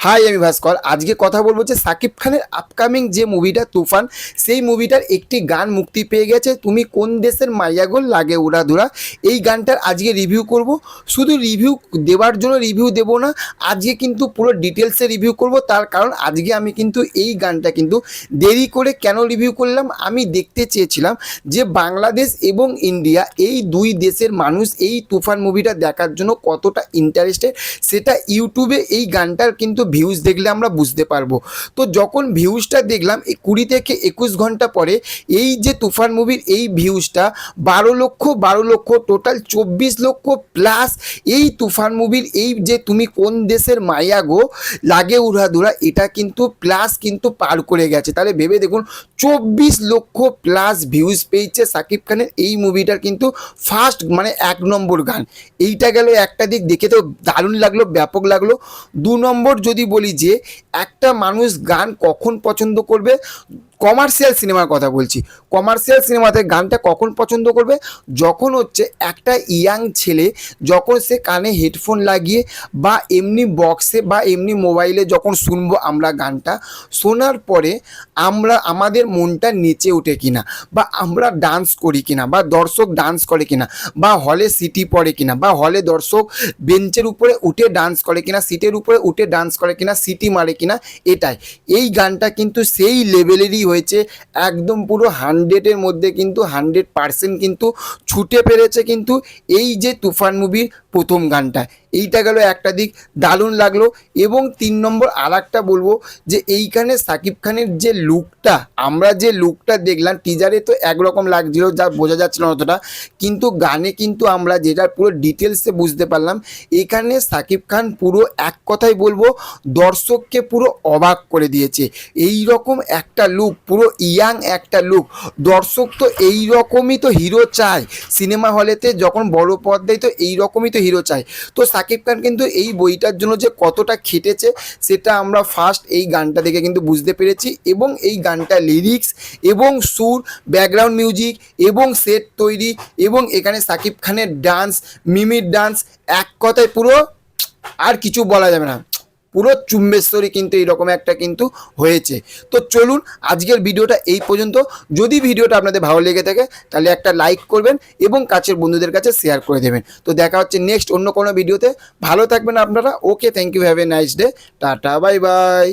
High, আমি ভাস্কর। আজকে কথা বলব যে সাকিব খানের আপকামিং যে মুভিটা তুফান, সেই মুভিটার একটি গান মুক্তি পেয়ে গেছে। তুমি কোন দেশের মাইয়াগোল লাগে উড়াধুরা? এই গানটার আজকে রিভিউ করব। শুধু রিভিউ দেওয়ার জন্য রিভিউ দেবো না, আজকে কিন্তু পুরো ডিটেলসে রিভিউ করব। তার কারণ আজকে আমি কিন্তু এই গানটা কিন্তু দেরি করে কেন রিভিউ করলাম? আমি দেখতে চেয়েছিলাম যে বাংলাদেশ এবং ইন্ডিয়া, এই দুই দেশের মানুষ এই তুফান মুভিটা দেখার জন্য কতটা ইন্টারেস্টেড সেটা ইউটিউবে এই গানটার কিন্তু ভিউজ দেখলে আমরা বুঝতে পারব। তো যখন ভিউজটা দেখলাম, এই কুড়ি থেকে একুশ ঘণ্টা পরে এই যে তুফান মুভির এই ভিউজটা বারো লক্ষ বারো লক্ষ টোটাল চব্বিশ লক্ষ প্লাস এই তুফান মুভির এই যে তুমি কোন দেশের মায়া গো, লাগে উড়াধুরা, এটা কিন্তু প্লাস কিন্তু পার করে গেছে। তাহলে ভেবে দেখুন, চব্বিশ লক্ষ প্লাস ভিউজ পেয়েছে সাকিব খানের এই মুভিটার কিন্তু ফার্স্ট মানে এক নম্বর গান। এইটা গেল একটা দিক, দেখে তো দারুণ লাগল, ব্যাপক লাগল। দু নম্বর যদি বলি যে একটা মানুষ গান কখন পছন্দ করবে? কমার্শিয়াল সিনেমার কথা বলছি। কমার্শিয়াল সিনেমাতে গানটা কখন পছন্দ করবে? যখন হচ্ছে একটা ইয়াং ছেলে যখন সে কানে হেডফোন লাগিয়ে বা এমনি বক্সে বা এমনি মোবাইলে যখন শুনব আমরা গানটা, শোনার পরে আমরা, আমাদের মনটা নেচে ওঠে কিনা বা আমরা ডান্স করি কিনা বা দর্শক ডান্স করে কিনা বা হলে সিটি পড়ে কিনা বা হলে দর্শক বেঞ্চের উপরে উঠে ডান্স করে কিনা সিটের উপরে উঠে ডান্স করে কিনা সিটি মারে কিনা, এটাই। এই গানটা কিন্তু সেই লেভেলেরই হয়েছে, একদম পুরো হান্ড্রেডের মধ্যে কিন্তু হান্ড্রেড পার্সেন্ট কিন্তু ছুটে পেরেছে কিন্তু এই যে তুফান মুভির প্রথম গানটা। এইটা গেল একটা দিক, দারুণ লাগল এবং তিন নম্বর আর একটা বলব যে এইখানে সাকিব খানের যে লুকটা আমরা যে লুকটা দেখলাম টিজারে তো একরকম লাগছিল, যা বোঝা যাচ্ছিল না অতটা, কিন্তু গানে কিন্তু আমরা যেটা পুরো ডিটেলসে বুঝতে পারলাম, এখানে সাকিব খান পুরো এক কথাই বলব, দর্শককে পুরো অবাক করে দিয়েছে। এই রকম একটা লুক পুরো ইয়াং একটা লুক দর্শক তো এই রকমই তো হিরো চায়। সিনেমা হলেতে যখন বড় পর্দায় তো এই রকমই তো হিরো চায়। তো সাকিব খান কিন্তু এই বইটার জন্য যে কতটা খেটেছে, সেটা আমরা ফার্স্ট এই গানটা দেখে কিন্তু বুঝতে পেরেছি। এবং এই গানটা লিরিক্স এবং সুর ব্যাকগ্রাউন্ড মিউজিক এবং সেট তৈরি এবং এখানে সাকিব খানের ডান্স মিমির ডান্স এক কথায় পুরো আর কিছু বলা যাবে না। পুরো চুম্বেশ্বরী কিন্তু এইরকম একটা কিন্তু হয়েছে। তো চলুন আজকের ভিডিওটা এই পর্যন্ত। যদি ভিডিওটা আপনাদের ভালো লেগে থাকে, তাহলে একটা লাইক করবেন এবং কাছের বন্ধুদের কাছে শেয়ার করে দেবেন। তো দেখা হচ্ছে নেক্সট অন্য কোনো ভিডিওতে। ভালো থাকবেন আপনারা। Okay thank you have a nice day tata bye bye